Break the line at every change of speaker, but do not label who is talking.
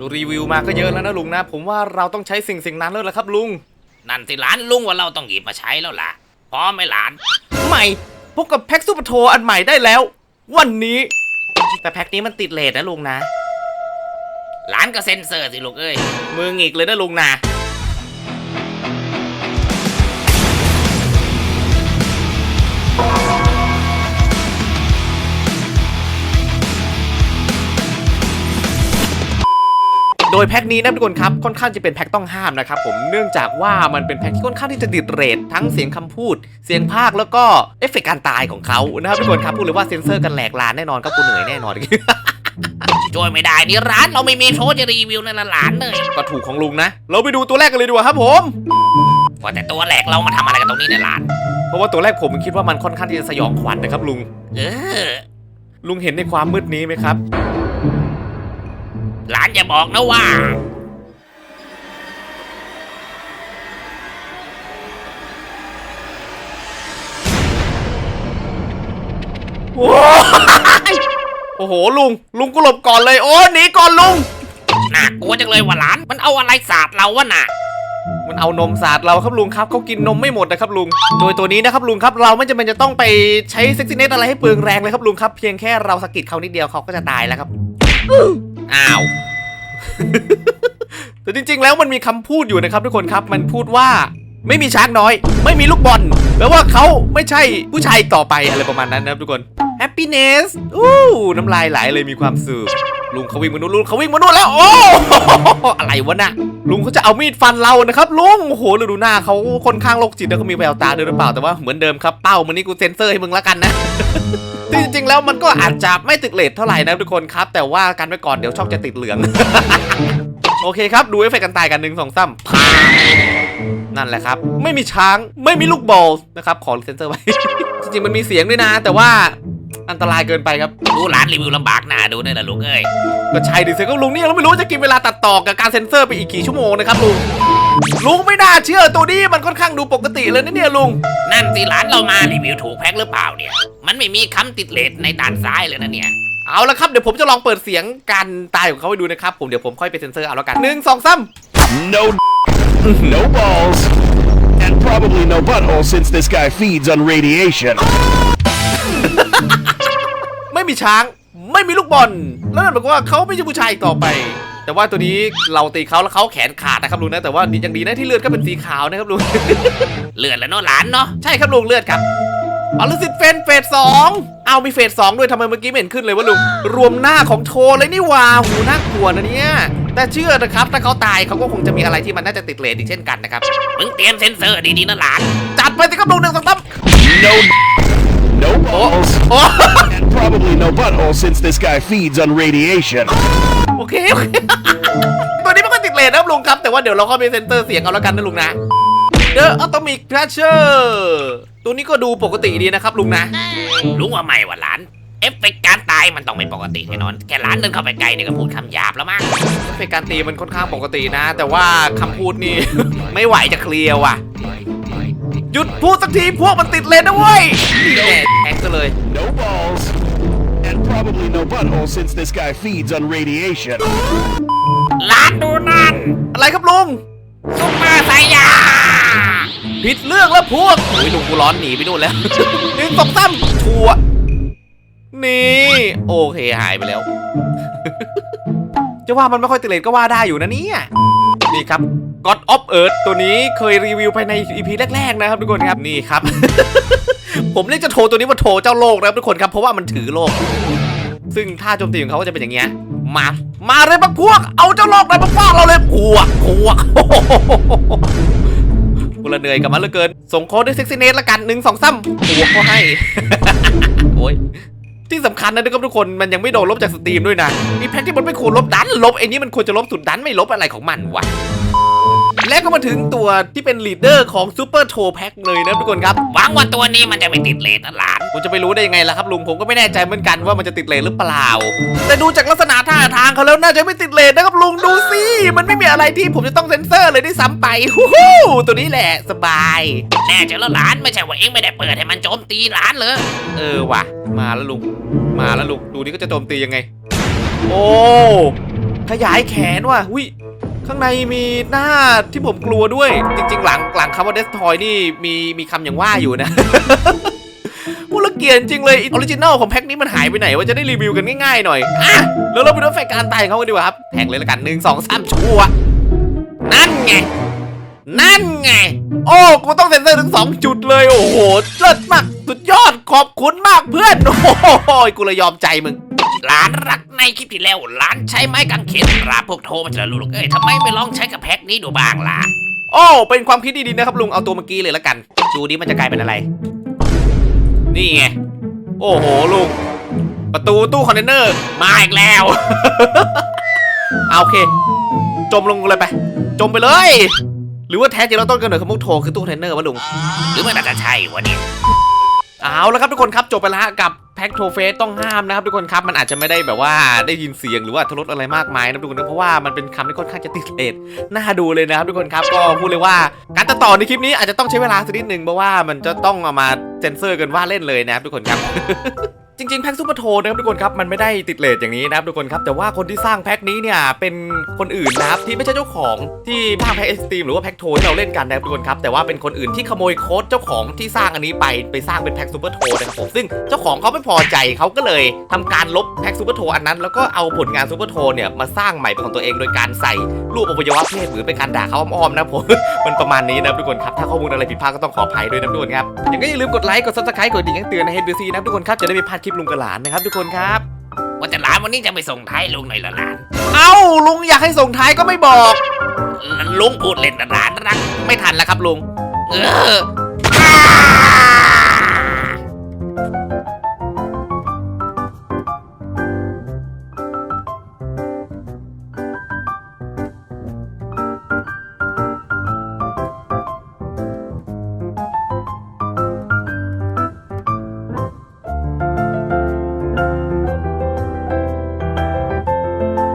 ดูรีวิวมาก็เยอะแล้วนะลุงนะ ผมว่าเราต้องใช้สิ่งสิ่งนั้นแล้วละครับลุง
นั่นสิหลานลุงว่าเราต้องหยิบมาใช้แล้วล่ะพร้อมไหมหลาน
ใหม่พบกับแพ็กซูเปอร์โทรอันใหม่ได้แล้ว วันนี้ แต่แพ็กนี้มันติดเลทนะลุงนะ
หลานก็เซ็นเซอร์สิลูกเอ้ย
มือหงิกเลยนะลุงนะ โดยแพ็กนี้นะทุกคนครับค่อนข้างจะเป็นแพ็กต้องห้ามนะครับผมเนื่องจากว่ามันเป็นแพ็กที่ค่อนข้างที่จะดิดเรททั้งเสียงคำพูด เสียงภาคแล้วก็เอฟเฟกต์การตายของเขานะครับทุกคนครับพูดเลยว่าเซนเซอร์กันแหลกลานแน่นอนครับกูเหนื่อยแน่นอน
ช่วยไม่ได้นี่ร้านเราไม่มีโชว์จะรีวิวนั่นนะหลานเลย
ก็ถูกของลุงนะ เราไปดูตัวแรกกันเลยดีกว่าครับผม
ว่าแต่ตัวแหลกเรามาทำอะไรกันตรงนี้เนี่ยหลาน
เพราะว่าตัวแรกผมคิดว่ามันค่อนข้างที่จะสยองขวัญนะครับลุง
เออ
ลุงเห็นในความมืดนี้ไหมครับ
หลานอย่าบอกนะว่า
โอ้ยโอ้โหลุง ลุงก็หลบก่อนเลย โอ้หนีก่อนลุง
น่ากลัวจังเลยว่าหลาน มันเอาอะไรสาดเราวะน่ะ
มันเอานมสาดเราครับลุงครับเขากินนมไม่หมดนะครับลุง โดยตัวนี้นะครับลุงครับเราไม่จำเป็นจะต้องไปใช้เซ็กซี่เนตอะไรให้เปลืองแรงเลยครับลุงครับ เพียงแค่เราสะกิดเขานิดเดียวเขาก็จะตายแล้วครับ
อ้าว
แต่จริงๆ แล้วมันมีคำพูดอยู่นะครับทุกคนครับ มันพูดว่าไม่มีช้างน้อย ไม่มีลูกบอลแปลว่าเขาไม่ใช่ผู้ชายต่อไปอะไรประมาณนั้นนะครับทุกคน happiness อู้น้ำลายไหลเลยมีความสุขลุงเขาวิ่งมานู่นลุงเขาวิ่งมานู่นแล้วโอ้อะไรวะน่ะลุงเขาจะเอามีดฟันเรานะครับลุงโอ้โหดูหน้าเขาค่อนข้างโรคจิตแล้วก็มีแววตาด้วยหรือเปล่าแต่ว่าเหมือนเดิมครับเป้ามันนี่กูเซ็นเซอร์ให้มึงแล้วกันนะ จริงๆแล้วมันก็อาจจะไม่ติดเลทเท่าไหร่นะทุกคนครับ แต่ว่ากันไว้ก่อนเดี๋ยวช่องจะติดเหลือง โอเคครับ ดูเอฟเฟกต์กันตายกันหนึ่งสองสามพานั่นแหละครับ ไม่มีช้างไม่มีลูกบอลนะครับ ขอเซนเซอร์ไว้ จริงๆมันมีเสียงด้วยนะ แต่ว่าอันตรายเกินไปครับ
ดูหลานรีวิวลำบากหน้าดูเนี่ยนะลูกเอ้ย
ก็ใช่ดิเซก็ลุงนี่เราไม่รู้ว่าจะกินเวลาตัดต่อกับการเซ็นเซอร์ไปอีกกี่ชั่วโมงนะครับลุง ลุงไม่น่าเชื่อตัวนี้มันค่อนข้างดูปกติเลยนะเนี่ยลุง
นั่นสิหลานเรามารีวิวถูกแพ็คหรือเปล่าเนี่ย มันไม่มีคำติดเลทในด้านซ้ายเลยนะเนี่ย
เอาละครับเดี๋ยวผมจะลองเปิดเสียงการตายของเขาให้ดูนะครับผมเดี๋ยวผมค่อยไปเซ็นเซอร์เอาแล้วกันหนึ่งสองสาม
No, no balls, and probably no butthole since this guy feeds on radiation.
ไม่มีช้าง ไม่มีลูกบอล แล้วนั่นหมายความว่าเขาไม่ใช่ผู้ชายอีกต่อไป แต่ว่าตัวนี้เราตีเขาแล้วเขาแขนขาดนะครับลุงนะแต่ว่ายังดีนะที่เลือดก็เป็นสีขาวนะครับลุง
เลือดแล้วเนาะหลานเนาะ
ใช่ครับลุงเลือดครับเอาละสิเฟนเฟสสองเอามีเฟสสองด้วยทำไมเมื่อกี้ไม่เห็นขึ้นเลยวะลุงรวมหน้าของโทเลยนี่หว่าหูน่ากลัวนะเนี่ยแต่เชื่อนะครับถ้าเขาตายเขาก็คงจะมีอะไรที่มันน่าจะติดเลนอีกเช่นกันนะครับ
มึงเตรียมเซ็นเซอร์ดีๆนะหลาน
จัดไปสิครับลุงหนึ่งสองสาม
No, no balls,
โอ้
and probably no butthole since this guy feeds on radiation.
โอเคโอเค ตัวนี้ไม่ค่อยติดเลนนะครับลุงครับ แต่ว่าเดี๋ยวเราเข้าไปเซ็นเตอร์เสียงเอาแล้วกันนะลุงนะ The Atomic Crusher ตัวนี้ก็ดูปกติดีนะครับลุงนะ
รู้ว่าไม่ว่าหลาน เอฟเฟกต์การตายมันต้องไม่ปกติแน่นอน แค่หลานเดินเข้าไปใกล้เนี่ยก็พูดคำหยาบแล้วมั้ง
เป็นการตีมันค่อนข้างปกตินะ แต่ว่าคำพูดนี่ ไม่ไหวจะเคลียร์ว่ะหยุดพูดสักทีพวกมันติดเลนนะเว้ยนี่แน่แท็กซะเลย
No balls, and probably no butthole since this guy feeds on radiation.
หลานดูนั่น
อะไรครับลุง
ซุปเปอร์ไซยา
ผิดเรื่องแล้วพวกโอ้ยลุงกูร้อนหนีไปนู่นแล้ว หนึ่งสองสามทัวนี่ โอเคหายไปแล้ว จะว่ามันไม่ค่อยติดเลนก็ว่าได้อยู่นะเนี่ย นี่ครับ God of Earth ตัวนี้เคยรีวิวไปใน EP แรก ๆ นะครับทุกคนครับ นี่ครับ ผมเรียกจะโทตัวนี้ว่าโทเจ้าโลกนะครับทุกคนครับเพราะว่ามันถือโลก ซึ่งท่าโจมตีของเขาก็จะเป็นอย่างเงี้ยมา มาเลยพวกพวก เอาเจ้าโลกไปมาฟาดเราเลยพวกพวกกูละเหนื่อยกับมันเหลือเกิน ส่งโค้ดด้วยเซ็กซี่เนสละกันหนึ่งสองสามหัวเขาให้ โอ้ยที่สำคัญนะครับทุกคนมันยังไม่โดนลบจากสตรีมด้วยนะ มีแพ็คที่มันไม่ควรลบดัน ลบไอ้นี้มันควรจะลบสุดดันไม่ลบอะไรของมันวะ และก็มาถึงตัวที่เป็นลีดเดอร์ของซูเปอร์โทแพ็คเลยนะทุกคนครับ
หวังว่าตัวนี้มันจะไม่ติดเลทนะหลาน
ผมจะไปรู้ได้ยังไงล่ะครับลุงผมก็ไม่แน่ใจเหมือนกันว่ามันจะติดเลนหรือเปล่า แต่ดูจากลักษณะท่าทางเขาแล้วน่าจะไม่ติดเลนนะครับลุงดูสิมันไม่มีอะไรที่ผมจะต้องเซ็นเซอร์เลยด้วยซ้ำไปฮู้ฮู้ตัวนี้แหละสบาย
แน่ใจแล้วหลานไม่ใช่ว่าเองไม่ได้เปิดให้มันโจมตีหลานเลย
เออว่ะ มาแล้วลุงมาแล้วลุงดูนี่ก็จะโจมตียังไง โอ้ขยายแขนว่ะอุ้ย ข้างในมีหน้าที่ผมกลัวด้วย จริง ๆ หลังหลังคำว่าเดสทอยนี่มีมีคำอย่างว่าอยู่นะ พูดและเกลียดจริงเลยออริจินัลของแพ็คนี้มันหายไปไหนว่าจะได้รีวิวกันง่ายๆหน่อยอะแล้วเราไปดูเอฟเฟกการตายของเขากันดีกว่าครับแทงเลยละกันหนึ่งสองสามชัวนั่นไงนั่นไง โอ้ กูต้องเซ็นเซอร์ถึง 2 จุดเลย โอ้โหเลิศมาก สุดยอด ขอบคุณมากเพื่อน โอ้โหกูเลยยอมใจมึง
หลานรักในคลิปที่แล้วหลานใช้ไม้กางเขนปราบพวกโทมันจะลูกเอ้ยทำไมไม่ลองใช้กับแพ็กนี้ดูบ้างล่ะ
โอ้เป็นความคิดดีๆนะครับลุงเอาตัวเมื่อกี้เลยละกัน ดูดิมันจะกลายเป็นอะไร นี่ไง โอ้โหลุงประตูตู้คอนเทนเนอร์มาอีกแล้ว เอาโอเค จมลงเลยไป จมไปเลย หรือว่าแท้จริงเราต้นกำเนิดของมุกโทคือตู้คอนเทนเนอร์วะลุง
หรือมันอาจจะใช่วะเนี่ย
เอาแล้วครับทุกคนครับจบไปแล้วฮะกับแพ็กโทเฟสต้องห้ามนะครับทุกคนครับมันอาจจะไม่ได้แบบว่าได้ยินเสียงหรือว่าทรสอะไรมากมายนะทุกคนนะเพราะว่ามันเป็นคำที่ค่อนข้างจะติดเลทน่าดูเลยนะครับทุกคนครับก็พูดเลยว่าการตัดต่อในคลิปนี้อาจจะต้องใช้เวลาสักนิดหนึ่งเพราะว่ามันจะต้องเอามาเซนเซอร์กันว่าเล่นเลยนะครับทุกคนครับ จริงๆ แพ็กซูเปอร์โทนะครับทุกคนครับมันไม่ได้ติดเลทอย่างนี้นะครับทุกคนครับแต่ว่าคนที่สร้างแพ็กนี้เนี่ยเป็นคนอื่นนะครับที่ไม่ใช่เจ้าของที่ภาคแพ็กเอ็กซ์ตรีมหรือว่าแพ็กโทที่เราเล่นกันนะครับทุกคนครับแต่ว่าเป็นคนอื่นที่ขโมยโค้ดเจ้าของที่สร้างอันนี้ไปไปสร้างเป็นแพ็กซูเปอร์โทนะครับผมซึ่งเจ้าของเขาไม่พอใจเขาก็เลยทำการลบแพ็กซูเปอร์โทอันนั้น แล้วก็เอาผลงานซูเปอร์โทเนี่ยมาสร้างใหม่เป็นของตัวเองโดยการใส่รูปอวัยวะเพศหรือเป็นการด่าเขาอ้อมๆนะผมมันประมาณนี้นะครับทุกคนครับถ้าข้อมูลอะไรผิดพลาดก็ต้องขออภัยด้วยนะทุกคนครับยังก็อย่าลืมกดไลค์กดซับสไครต์กดดิ่งแจ้งเตือนใน HBC นะครับทุกคนครับจะได้ไม่พลาดคลิปลุงกับหลานนะครับทุกคนครับ
ว่าแต่หลานวันนี้จะไปส่งท้ายลุงหน่อยเหรอหลาน
เอ้าลุงอยากให้ส่งท้ายก็ไม่บอก
ลุงพูดเล่นนะหลานรัก
ไม่ทันแล้วครับลุง
เออ